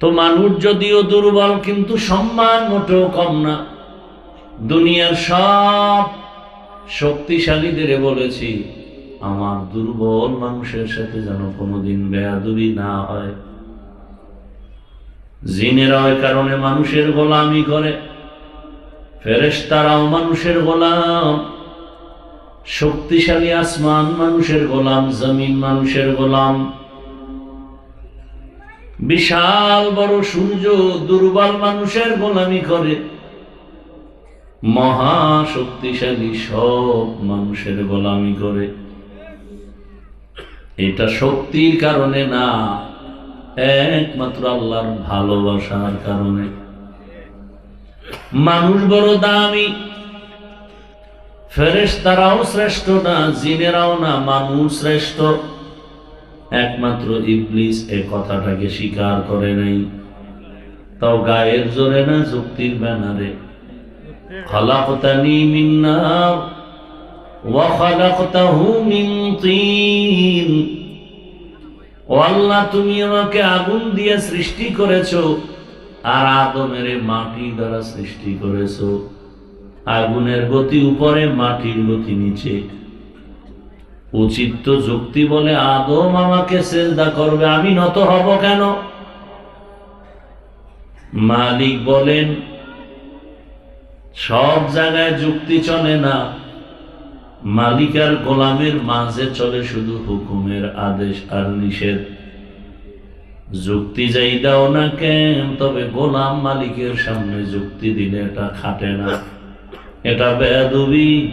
তো মানুষ যদিও দুর্বল, কিন্তু সম্মান মোটেও কম না। দুনিয়ার সব শক্তিশালীদের বলেছি, আমার দুর্বল মানুষের সাথে যেন কোনোদিন বেয়াদুবি না হয়। জিনেরা ওই কারণে মানুষের গোলামি করে, ফেরেশতারাও মানুষের গোলাম, শক্তিশালী আসমান মানুষের গোলাম, জমিন মানুষের গোলাম। বিশাল বড় সূর্য দুর্বল মানুষের গোলামি করে। মহা শক্তিশালী সব মানুষের গোলামি করে। এটা শক্তির কারণে না, একমাত্র আল্লাহর ভালোবাসার কারণে। মানুষ বড় দামি ফেরেশ তারাও শ্রেষ্ঠ না, জিনেরাও না, মানুষ শ্রেষ্ঠ। একমাত্র ইবলিস এ কথাটাকে স্বীকার করে নাই। তাও গায়ের জোরে না, যুক্তির ব্যানারে। খালাকতানি মিন নার, ওয়া খালাকতাহু মিন তিন। ও আল্লাহ, তুমি আমাকে আগুন দিয়ে সৃষ্টি করেছ আর আদমের মাটি দ্বারা সৃষ্টি করেছ। আগুনের গতি উপরে, মাটির গতি নিচে। উচিত তো যুক্তি বলে আদম আমাকে সেজদা করবে, আমি নত হব কেন? মালিক বলেন, সব জায়গায় যুক্তি চলে না। মালিক আর গোলামের মাঝে চলে শুধু হুকুমের আদেশ আর নিষেধ। যুক্তি যাই দাও না কেন, তবে গোলাম মালিকের সামনে যুক্তি দিলে এটা খাটে না। এটা বেয়াদবি।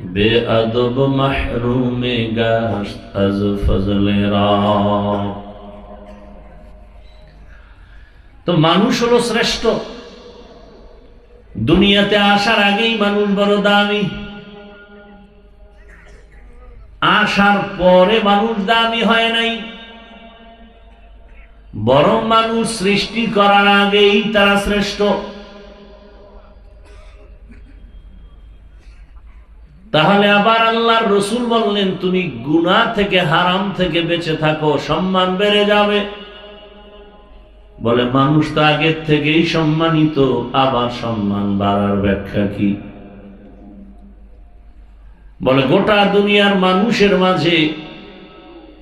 বেআদব মাহরুমে গাছ আজ ফজলে তো মানুষ হলো শ্রেষ্ঠ। দুনিয়াতে আসার আগেই মানুষ বড় দামি। আসার পরে মানুষ দামি হয় নাই। বড় মানুষ সৃষ্টি করার আগেই তারা শ্রেষ্ঠ। তাহলে আবার আল্লাহর রসুল বললেন, তুমি গুনাহ থেকে, হারাম থেকে বেঁচে থাকো, সম্মান বেড়ে যাবে। বলে, মানুষ তো আগের থেকেই সম্মানিত, আবার সম্মান বাড়ার ব্যাখ্যা কি? বলে, গোটা দুনিয়ার মানুষের মাঝে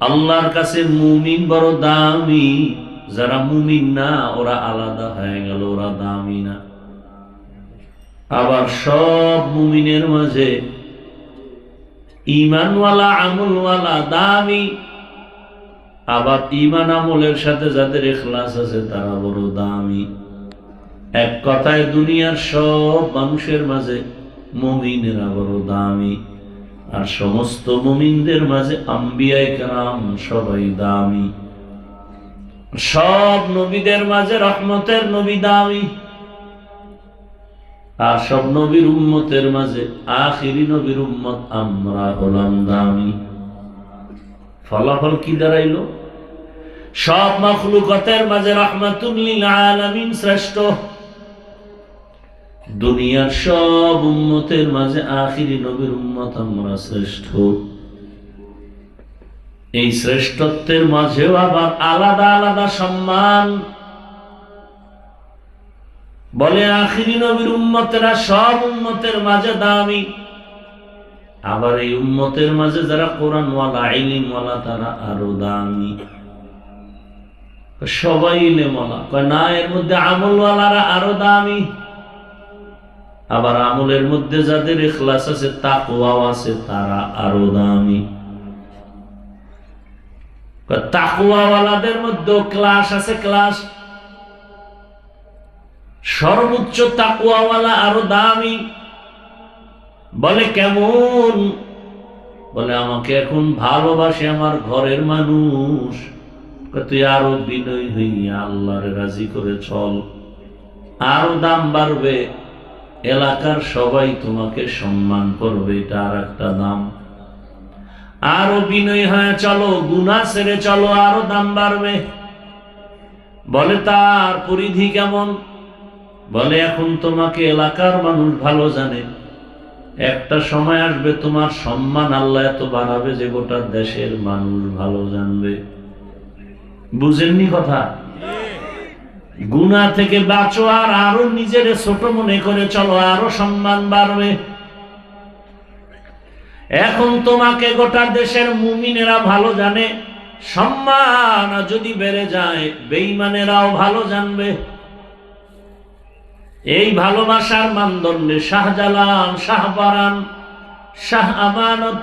আল্লাহর কাছে মুমিন বড় দামি। যারা মুমিন না, ওরা আলাদা হয়ে গেল, ওরা দামি না। আবার সব মুমিনের মাঝে ইমানওয়ালা আমলওয়ালা, দামি। আবার ইমান আমলের সাথে যাদের এখলাস আছে, তারা বড় দামি। এক কথায় দুনিয়ার সব মানুষের মাঝে মুমিনেরা বড় দামি। আর সমস্ত মুমিনদের মাঝে আম্বিয়াই কারাম সবাই দামি। সব নবীদের মাঝে রহমতের নবী দামি। আর সব নবীর উম্মতের মাঝে আখিরি নবীর উম্মত আমরা হলাম দামি ফলাফল কি দাঁড়াইল? সব মখলুকতের মাঝে রহমাতুল্লিল আলামিন শ্রেষ্ঠ। দুনিয়ার সব উম্মতের মাঝে আখিরি নবীর উম্মত আমরা শ্রেষ্ঠ। এই শ্রেষ্ঠত্বের মাঝেও আবার আলাদা আলাদা সম্মান বলে, আখিরি নবীর উম্মতেরা সব উম্মতের মাঝে দামি। আবার এই উম্মতের মাঝে যারা কোরআনওয়ালা আইলিমওয়ালা তারা আরও দামি। সবাই ইলেমওয়ালা। কয়, না, এর মধ্যে আমলওয়ালারা আরও দামি। আবার আমলের মধ্যে যাদের এখলাস আছে, তাকওয়াও আছে, তারা আরও দামি। তাকওয়াওয়ালাদের মধ্যে ক্লাস আছে, ক্লাস সর্বোচ্চ তাকুয়াওয়ালা আরও দামি। বলে, কেমন? বলে, আমাকে এখন ভালোবাসে আমার ঘরের মানুষ। তুই আরও বিনয় হইয়া আল্লাহরে রাজি করে চল। আরও দাম বাড়বে। এলাকার সবাই তোমাকে সম্মান করবে। এটা আর একটা দাম। আরও বিনয় হয়ে চলো গুনা ছেড়ে চলো, আরও দাম বাড়বে। বলে, তার পরিধি কেমন? বলে, এখন তোমাকে এলাকার মানুষ ভালো জানে। একটা সময় আসবে তোমার সম্মান আল্লাহ এত বাড়াবে যে গোটা দেশের মানুষ ভালো জানবে। বুঝেননি কথা? গুনা থেকে বাঁচো আর আরও নিজের ছোট মনে করে চলো, আরও সম্মান বাড়বে। এখন তোমাকে গোটা দেশের মুমিনেরা ভালো জানে, সম্মান যদি বেড়ে যায়, বেঈমানেরাও ভালো জানবে। এই ভালোবাসার মানদণ্ডে শাহজালাল, শাহবারান, শাহ আমানত,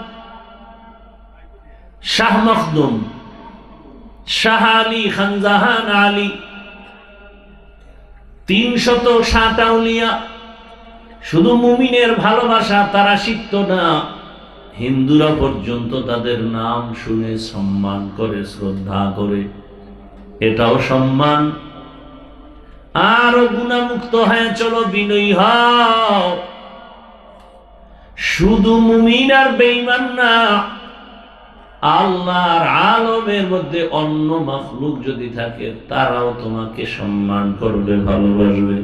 শাহ মখদুম, শাহ আলী, খানজাহান আলী, তিনশত সাত আউলিয়া শুধু মুমিনের ভালোবাসা তারা শিখত না, হিন্দুরা পর্যন্ত তাদের নাম শুনে সম্মান করে, শ্রদ্ধা করে। এটাও সম্মান। আরও গুণামুক্ত হয়ে চলো বিনয়ী হও। শুধু মুমিন আর বেইমান না, আল্লাহর আলমের মধ্যে অন্য মাখলুক যদি থাকে, তারাও তোমাকে সম্মান করবে, ভালোবাসবে।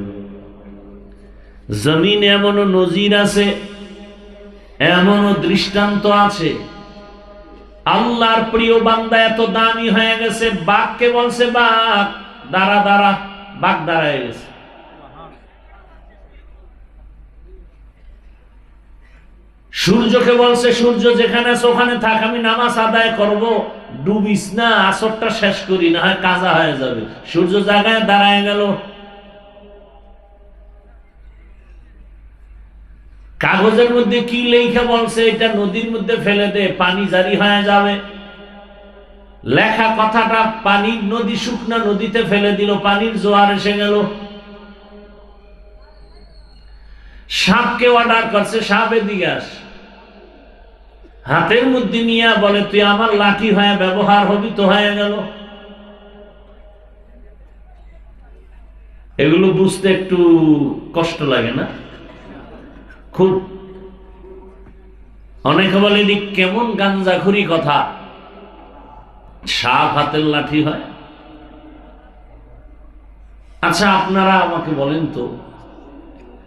জমিন এমনও নজির আছে, এমনও দৃষ্টান্ত আছে। আল্লাহর প্রিয় বান্দা এত দামি হয়ে গেছে, বাঘকে বলছে, বাঘ, দাঁড়া দাঁড়া। বাঘ দাঁড়ায় গেছে। সূর্যকে বলছে, সূর্য, যেখানে আছে ওখানে থাক, আমি নামাজ আদায় করব। ডুবিস না, আসরটা শেষ করি, না হয় কাজা হয়ে যাবে। সূর্য জায়গায় দাঁড়ায় গেল। কাগজের মধ্যে কি লেখা বলছে, এটা নদীর মধ্যে ফেলে দে, পানি জারি হয়ে যাবে। লেখা কথাটা পানির নদী শুকনা নদীতে ফেলে দিল, পানির জোয়ার এসে গেল। সাপকে অর্ডার করছে, সাপ এদিকে আস। হাতের মধ্যে নিয়ে বলে, তুই আমার লাঠি হয়ে ব্যবহার হবি তো হয়ে গেল। এগুলো বুঝতে একটু কষ্ট লাগে না? খুব। অনেকে বলে কেমন গাঞ্জাখুরি কথা। সাপ হাতের লাঠি হয়? আচ্ছা আপনারা আমাকে বলেন তো,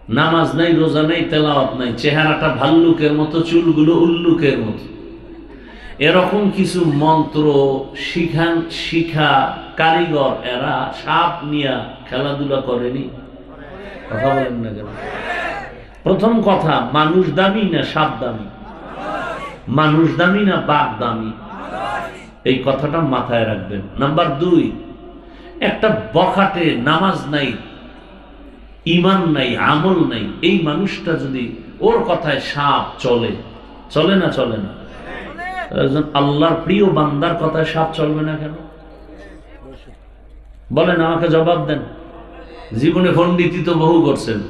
নামাজ নাই, রোজা নাই, তেলাওয়াত নাই, চেহারাটা ভাল্লুকের মতো, চুলগুলো উল্লুকের মতো। এরকম কিছু মন্ত্র, শিখান, শিখা, কারিগর এরা সাপ নিয়া খেলাধুলা করেনি? কথা বলেন না কেন? প্রথম কথা, মানুষ দামি না সাপ দামি? মানুষ দামি না বাঘ দামি? এই কথাটা মাথায় রাখবেন। নাম্বার দুই, একটা বখাটে নামাজ নাই ইমান নাই, আমল নাই, এই মানুষটা যদি ওর কথায় সাপ চলে চলে না চলে না? একজন আল্লাহর প্রিয় বান্দার কথায় সাপ চলবে না কেন? বলেন, আমাকে জবাব দেন। জীবনে ফোন পণ্ডিতি তো বহু করছেন।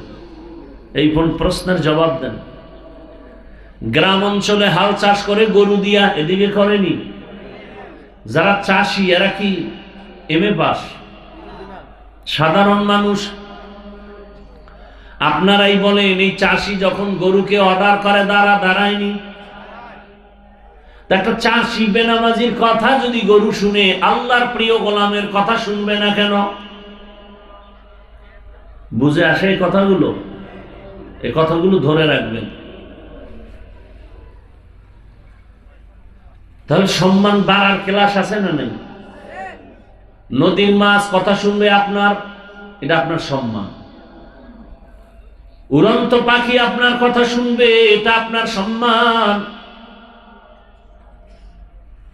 এই পণ- প্রশ্নের জবাব দেন। গ্রাম অঞ্চলে হাল চাষ করে গরু দিয়া এদিকে করেনি। যারা চাষি, এরা কি এম এ পাস? সাধারণ মানুষ, আপনারাই বলেন, এই চাষি যখন গরুকে অর্ডার করে, দাঁড়া, দাঁড়ায়নি। একটা চাষি বেনামাজির কথা যদি গরু শুনে, আল্লাহর প্রিয় গোলামের কথা শুনবে না কেন? বুঝে আসে এই কথাগুলো? এই কথাগুলো ধরে রাখবেন। তাহলে সম্মান বাড়ার ক্লাস আছে না নেই? নদীর মাছ কথা শুনবে আপনার, এটা আপনার সম্মান। উড়ন্ত পাখি আপনার কথা শুনবে, এটা আপনার সম্মান।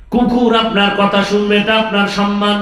কুকুর আপনার কথা শুনবে, এটা আপনার সম্মান।